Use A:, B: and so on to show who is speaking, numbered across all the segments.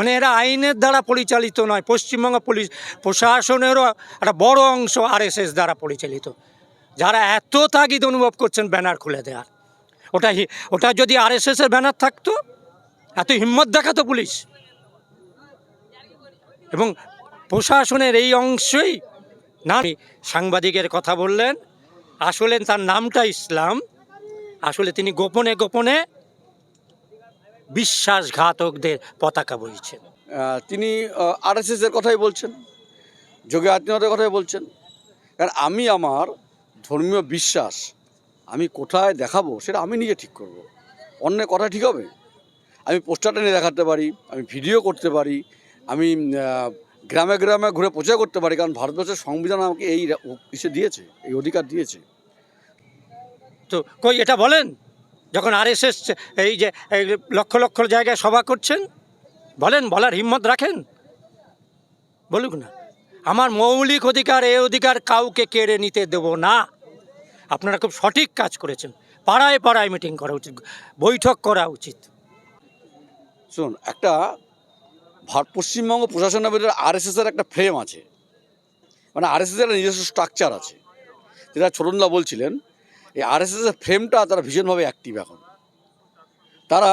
A: মানে এরা আইনের দ্বারা পরিচালিত নয়, পশ্চিমবঙ্গ পুলিশ প্রশাসনেরও একটা বড় অংশ আরএসএস দ্বারা পরিচালিত। যারা এত তাগিদ অনুভব করছেন ব্যানার খুলে দেওয়ার। ওটা ওটা যদি আরএসএসের ব্যানার থাকতো, এত হিম্মত দেখাতো পুলিশ। এবং প্রশাসনের এই অংশই না সাংবাদিকের কথা বললেন আসলে তার নামটা ইসলাম। আসলে তিনি গোপনে গোপনে বিশ্বাসঘাতকদের পতাকা বইছেন।
B: তিনি আরএসএস এর কথাই বলছেন যোগী আদিত্যনাথের কথাই বলছেন। কারণ আমি আমার ধর্মীয় বিশ্বাস আমি কোথায় দেখাবো সেটা আমি নিজে ঠিক করব। অন্যের কথা ঠিক হবে? আমি পোস্টারটা নিয়ে দেখাতে পারি আমি ভিডিও করতে পারি আমি গ্রামে গ্রামে ঘুরে প্রচার করতে পারি কারণ ভারতবর্ষের সংবিধান আমাকে এই ইসে দিয়েছে এই অধিকার দিয়েছে।
A: তো কই এটা বলেন? যখন আরএসএস এই যে লক্ষ লক্ষ জায়গায় সভা করছেন, বলেন, বলার হিম্মত রাখেন? বলুক না। আমার মৌলিক অধিকার, এ অধিকার কাউকে কেড়ে নিতে দেব না। আপনারা খুব সঠিক কাজ করেছেন। পাড়ায় পাড়ায় মিটিং করা উচিত, বৈঠক করা উচিত।
B: শুনুন, একটা পশ্চিমবঙ্গ প্রশাসনের ভিতরে আরএসএসের একটা ফ্রেম আছে। মানে আরএসএসের একটা নিজস্ব স্ট্রাকচার আছে। যেটা ছোটনদা বলছিলেন এই আরএসএসের ফ্রেমটা তারা ভীষণভাবে অ্যাক্টিভ এখন। তারা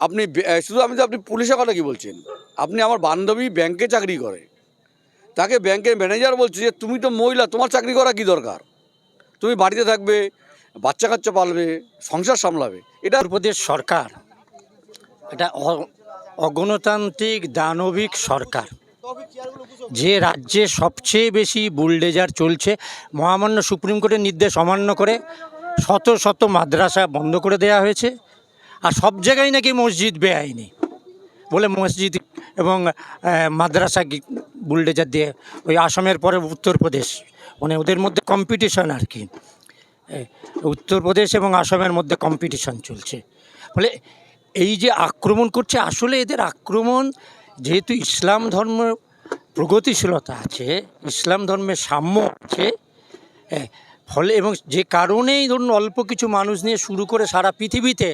B: আপনি শুধু আমি তো আপনি পুলিশের কথা কি বলছেন? আপনি আমার বান্ধবী ব্যাংকে চাকরি করে। তাকে ব্যাংকের ম্যানেজার বলছে যে, তুমি তো মহিলা, তোমার চাকরি করা কি দরকার? তুমি বাড়িতে থাকবে, বাচ্চা কাচ্চা পালবে, সংসার সামলাবে। এটা
A: উত্তরপ্রদেশ সরকার, এটা অগণতান্ত্রিক দানবিক সরকার। যে রাজ্যে সবচেয়ে বেশি বুলডেজার চলছে, মহামান্য সুপ্রিম কোর্টের নির্দেশ অমান্য করে শত শত মাদ্রাসা বন্ধ করে দেওয়া হয়েছে, আর সব জায়গায় নাকি মসজিদ বেআইনি বলে মসজিদ এবং মাদ্রাসা বুলডেজার দিয়ে ওই আসামের পরে উত্তরপ্রদেশ মানে ওদের মধ্যে কম্পিটিশন আর কি। উত্তরপ্রদেশ এবং আসামের মধ্যে কম্পিটিশন চলছে। ফলে এই যে আক্রমণ করছে, আসলে এদের আক্রমণ যেহেতু ইসলাম ধর্ম প্রগতিশীলতা আছে, ইসলাম ধর্মের সাম্য আছে ফলে এবং যে কারণেই ধরুন অল্প কিছু মানুষ নিয়ে শুরু করে সারা পৃথিবীতে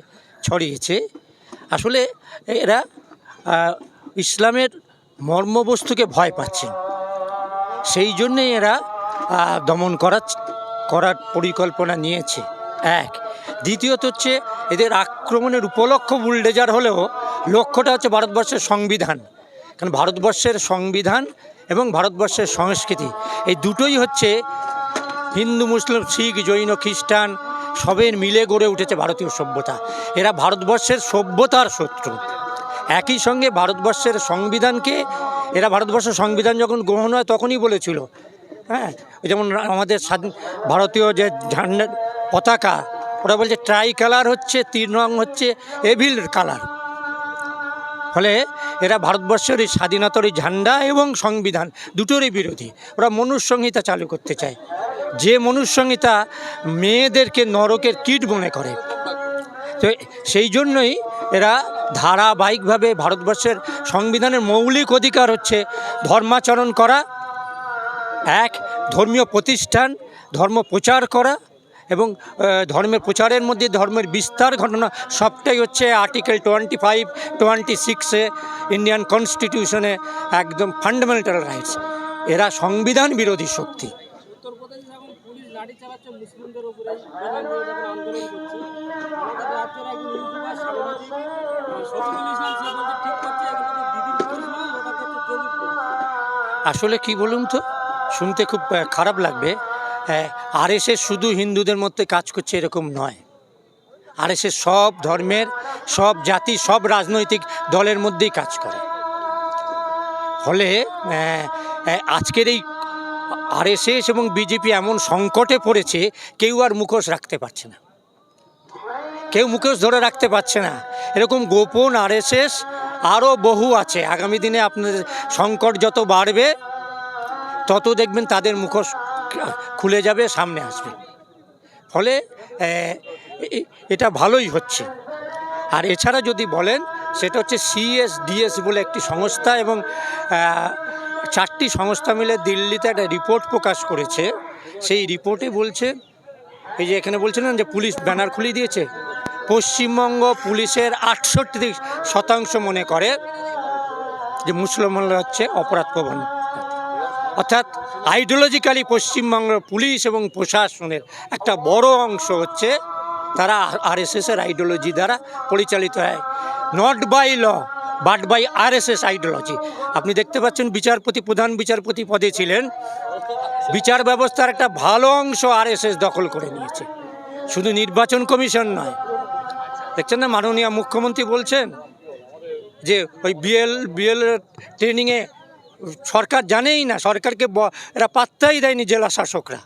A: ছড়িয়েছে, আসলে এরা ইসলামের মর্মবস্তুকে ভয় পাচ্ছে। সেই জন্যেই এরা দমন করার করার পরিকল্পনা নিয়েছে। এক। দ্বিতীয়ত হচ্ছে এদের আক্রমণের উপলক্ষ বুলডেজার হলেও লক্ষ্যটা হচ্ছে ভারতবর্ষের সংবিধান। কারণ ভারতবর্ষের সংবিধান এবং ভারতবর্ষের সংস্কৃতি, এই দুটোই হচ্ছে হিন্দু, মুসলিম, শিখ, জৈন, খ্রিস্টান সবের মিলে গড়ে উঠেছে ভারতীয় সভ্যতা। এরা ভারতবর্ষের সভ্যতার শত্রু। একই সঙ্গে ভারতবর্ষের সংবিধানকে, এরা ভারতবর্ষের সংবিধান যখন গ্রহণ হয় তখনই বলেছিল হ্যাঁ? যেমন আমাদের স্বাধীন, ভারতীয় যে ঝান্ডার পতাকা, ওরা বলছে ট্রাই কালার হচ্ছে, তিন রং হচ্ছে, এভিল কালার। ফলে এরা ভারতবর্ষের এই স্বাধীনতার ঝান্ডা এবং সংবিধান দুটোরই বিরোধী। ওরা মনুষ্যংহিতা চালু করতে চায়। যে মনুষ্যংহিতা মেয়েদেরকে নরকের কীট মনে করে, তো সেই জন্যই এরা ধারাবাহিকভাবে ভারতবর্ষের সংবিধানের মৌলিক অধিকার হচ্ছে ধর্মাচরণ করা, এক, ধর্মীয় প্রতিষ্ঠান, ধর্ম প্রচার করা এবং ধর্মের প্রচারের মধ্যে ধর্মের বিস্তার ঘটনা সবটাই হচ্ছে আর্টিকেল টোয়েন্টি ফাইভ টোয়েন্টি সিক্সে ইন্ডিয়ান কনস্টিটিউশনে একদম ফান্ডামেন্টাল রাইটস এরা সংবিধান বিরোধী শক্তি। আসলে কি বলুন তো? শুনতে খুব খারাপ লাগবে। আর এসে শুধু হিন্দুদের মধ্যে কাজ করছে এরকম নয়। আর এসে সব ধর্মের সব জাতি সব রাজনৈতিক দলের মধ্যেই কাজ করে। ফলে আহ, আহ, আজকের এই আরএসএস এবং বিজেপি এমন সংকটে পড়েছে কেউ আর মুখোশ রাখতে পারছে না। কেউ মুখোশ ধরে রাখতে পারছে না। এরকম গোপন আরএসএস আরও বহু আছে। আগামী দিনে আপনাদের সংকট যত বাড়বে তত দেখবেন তাদের মুখোশ খুলে যাবে, সামনে আসবে। ফলে এটা ভালোই হচ্ছে। আর এছাড়া যদি বলেন, সেটা হচ্ছে সিএসডিএস বলে একটি সংস্থা এবং চারটি সংস্থা মিলে দিল্লিতে একটা রিপোর্ট প্রকাশ করেছে। সেই রিপোর্টে বলছে, এই যে এখানে বলছিলেন যে পুলিশ ব্যানার খুলে দিয়েছে, পশ্চিমবঙ্গ পুলিশের আটষট্টি শতাংশ মনে করে যে মুসলমানরা হচ্ছে অপরাধ প্রবণ। অর্থাৎ আইডিওলজিক্যালি পশ্চিমবঙ্গের পুলিশ এবং প্রশাসনের একটা বড় অংশ হচ্ছে তারা আর আরএসএসের আইডিওলজি দ্বারা পরিচালিত হয়। Not by law but by RSS ideology আপনি দেখতে পাচ্ছেন বিচারপতি, প্রধান বিচারপতি পদে ছিলেন। বিচার ব্যবস্থার একটা ভালো অংশ আরএসএস দখল করে নিয়েছে। শুধু নির্বাচন কমিশন নয়। দেখছেন না মাননীয় মুখ্যমন্ত্রী বলছেন যে ওই বিএল বিএল ট্রেনিংয়ে সরকার জানেই না, সরকারকে এরা পাত্তাই দেয়নি জেলা শাসকরা।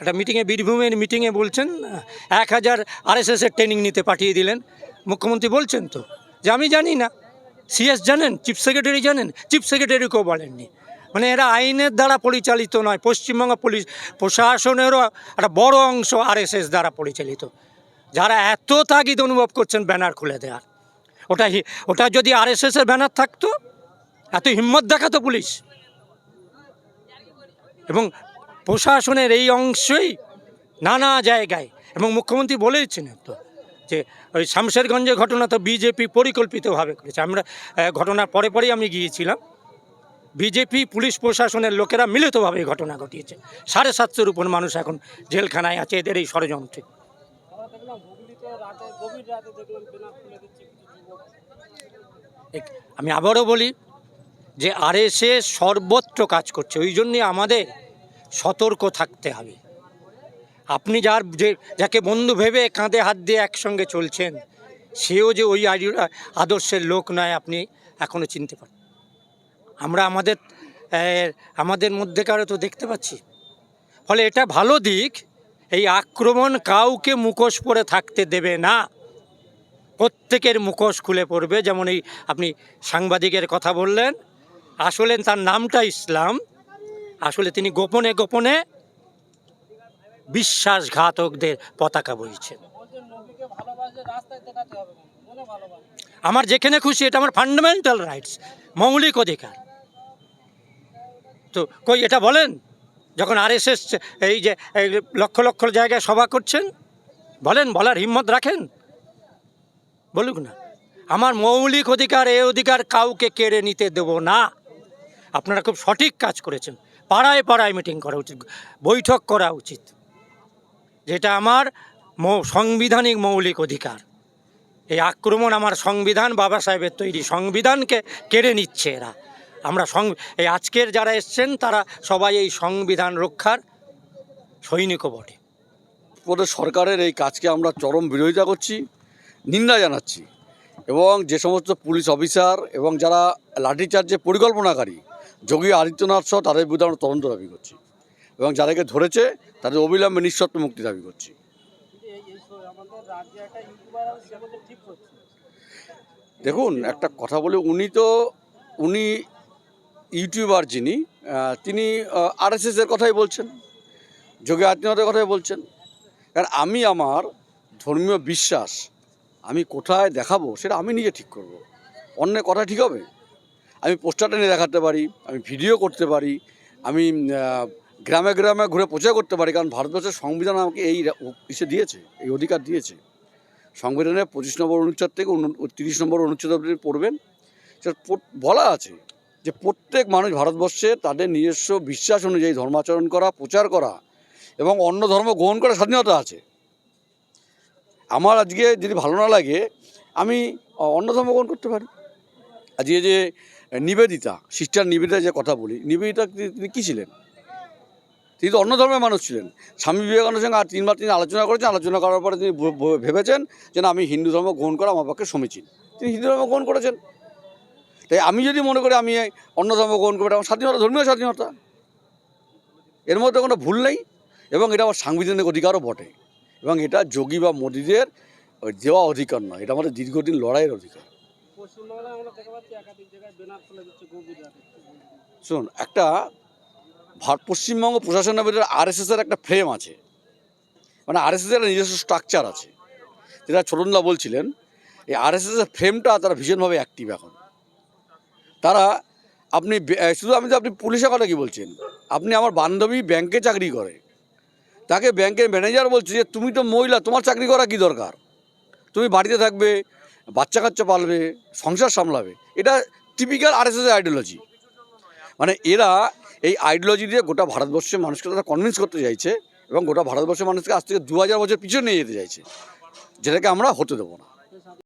A: একটা মিটিংয়ে বীরভূমের মিটিংয়ে বলছেন এক হাজার আরএসএসের ট্রেনিং নিতে পাঠিয়ে দিলেন। মুখ্যমন্ত্রী বলছেন তো, যে আমি জানি না। সিএস জানেন চিফ সেক্রেটারি জানেন চিফ সেক্রেটারিকেও বলেননি। মানে এরা আইনের দ্বারা পরিচালিত নয়, পশ্চিমবঙ্গ পুলিশ, প্রশাসনেরও একটা বড় অংশ আরএসএস দ্বারা পরিচালিত। যারা এত তাগিদ অনুভব করছেন ব্যানার খুলে দেওয়ার। ওটা ওটা যদি আরএসএসের ব্যানার থাকতো এত হিম্মত দেখাতো পুলিশ। এবং প্রশাসনের এই অংশই নানা জায়গায়, এবং মুখ্যমন্ত্রী বলেছেন তো, যে ওই শামশেরগঞ্জের ঘটনা তো বিজেপি পরিকল্পিতভাবে করেছে। আমরা ঘটনার পরে পরেই আমি গিয়েছিলাম। বিজেপি পুলিশ প্রশাসনের লোকেরা মিলিতভাবে এই ঘটনা ঘটিয়েছে। সাড়ে সাতশোর উপর মানুষ এখন জেলখানায় আছে, এদের এই ষড়যন্ত্রে। আমি আবারও বলি যে আরএসএস সর্বত্র কাজ করছে, ওই জন্যে আমাদের সতর্ক থাকতে হবে। আপনি যার যে, যাকে বন্ধু ভেবে কাঁধে হাত দিয়ে একসঙ্গে চলছেন, সেও যে ওই আদর্শের লোক নয়, আপনি এখনও চিনতে পারেন আমরা আমাদের আমাদের মধ্যেকারও তো দেখতে পাচ্ছি। ফলে এটা ভালো দিক, এই আক্রমণ কাউকে মুখোশ পরে থাকতে দেবে না। প্রত্যেকের মুখোশ খুলে পড়বে, যেমন এই আপনি সাংবাদিকের কথা বললেন আসলে তার নামটা ইসলাম। আসলে তিনি গোপনে গোপনে বিশ্বাসঘাতকদের পতাকা বইছেন। আমার যেখানে খুশি, এটা আমার ফান্ডামেন্টাল রাইটস মৌলিক অধিকার। তো কই, এটা বলেন, যখন আরএসএস এই যে লক্ষ লক্ষ জায়গায় সভা করছেন, বলেন, বলার হিম্মত রাখেন? বলুক না। আমার মৌলিক অধিকার, এই অধিকার কাউকে কেড়ে নিতে দেব না। আপনারা খুব সঠিক কাজ করেছেন। পাড়ায় পাড়ায় মিটিং করা উচিত, বৈঠক করা উচিত। যেটা আমার সাংবিধানিক মৌলিক অধিকার। এই আক্রমণ আমার সংবিধান বাবা সাহেবের তৈরি সংবিধানকে কেড়ে নিচ্ছে এরা। আমরা সং, এই আজকের যারা এসছেন, তারা সবাই এই সংবিধান রক্ষার সৈনিকও বটে।
B: পরে সরকারের এই কাজকে আমরা চরম বিরোধিতা করছি, নিন্দা জানাচ্ছি। এবং যে সমস্ত পুলিশ অফিসার এবং যারা লাঠিচার্জের পরিকল্পনাকারী যোগী আদিত্যনাথ সহ তাদের বিরুদ্ধে আমরা তদন্ত দাবি করছি। এবং যাদেরকে ধরেছে, তাদের অবিলম্বে নিঃশর্ত মুক্তি দাবি করছি। দেখুন, একটা কথা বলে, উনি তো, উনি ইউটিউবার যিনি তিনি আরএসএসের কথাই বলছেন, যোগী আদিত্যনাথের কথাই বলছেন। কারণ আমি আমার ধর্মীয় বিশ্বাস, আমি কোথায় দেখাবো, সেটা আমি নিজে ঠিক করব। অন্যের কথা ঠিক হবে? আমি পোস্টারটা নিয়ে দেখাতে পারি, আমি ভিডিও করতে পারি, আমি গ্রামে গ্রামে ঘুরে প্রচার করতে পারি, কারণ ভারতবর্ষের সংবিধান আমাকে এই ইসে দিয়েছে, এই অধিকার দিয়েছে। সংবিধানের পঁচিশ নম্বর অনুচ্ছেদ থেকে তিরিশ নম্বর অনুচ্ছেদ অবধি পড়বেন। সেটা বলা আছে যে প্রত্যেক মানুষ ভারতবর্ষে তাদের নিজস্ব বিশ্বাস অনুযায়ী ধর্মাচরণ করা, প্রচার করা এবং অন্য ধর্ম গ্রহণ করার স্বাধীনতা আছে। আমার আজকে যদি ভালো না লাগে, আমি অন্য ধর্ম গ্রহণ করতে পারি। আজকে যে নিবেদিতা সিস্টার নিবেদিতা যে কথা বলি, নিবেদিতা তিনি- কী ছিলেন? তিনি তো অন্য ধর্মের মানুষ ছিলেন। স্বামী বিবেকানন্দের সঙ্গে আর তিনবার তিনি আলোচনা করেছেন, আলোচনা করার পরে তিনি ভেবেছেন যে আমি হিন্দু ধর্ম গ্রহণ করা আমার পক্ষে সমীচীন। তিনি হিন্দু ধর্ম গ্রহণ করেছেন। তাই আমি যদি মনে করি আমি অন্য ধর্ম গ্রহণ করব আমার স্বাধীনতা, ধর্মীয় স্বাধীনতা। এর মধ্যে কোনো ভুল নেই এবং এটা আমার সাংবিধানিক অধিকারও বটে। এবং এটা যোগী বা মোদীদের দেওয়া অধিকার নয়, এটা আমাদের দীর্ঘদিন লড়াইয়ের অধিকার। শুনুন, একটা ভারত পশ্চিমবঙ্গ প্রশাসনের ভিতরে আরএসএসের একটা ফ্রেম আছে মানে আর আরএসএসের একটা নিজস্ব স্ট্রাকচার আছে। যেটা ছোটনদা বলছিলেন, এই আর এস আরএসএসের ফ্রেমটা তারা ভীষণভাবে অ্যাক্টিভ এখন। তারা আপনি শুধু আমি তো আপনি পুলিশের কথা কি বলছেন, আপনি আমার বান্ধবী ব্যাংকে চাকরি করে। তাকে ব্যাংকের ম্যানেজার বলছে যে, তুমি তো মহিলা, তোমার চাকরি করা কি দরকার? তুমি বাড়িতে থাকবে বাচ্চা কাচ্চা পালবে, সংসার সামলাবে, এটা টিপিক্যাল আরএসএস আইডিওলজি মানে এরা এই আইডিওলজি দিয়ে গোটা ভারতবর্ষের মানুষকে তারা কনভিন্স করতে চাইছে এবং গোটা ভারতবর্ষের মানুষকে আজ থেকে দু হাজার বছর পিছনে নিয়ে যেতে চাইছে। যেটাকে আমরা হতে দেবো না।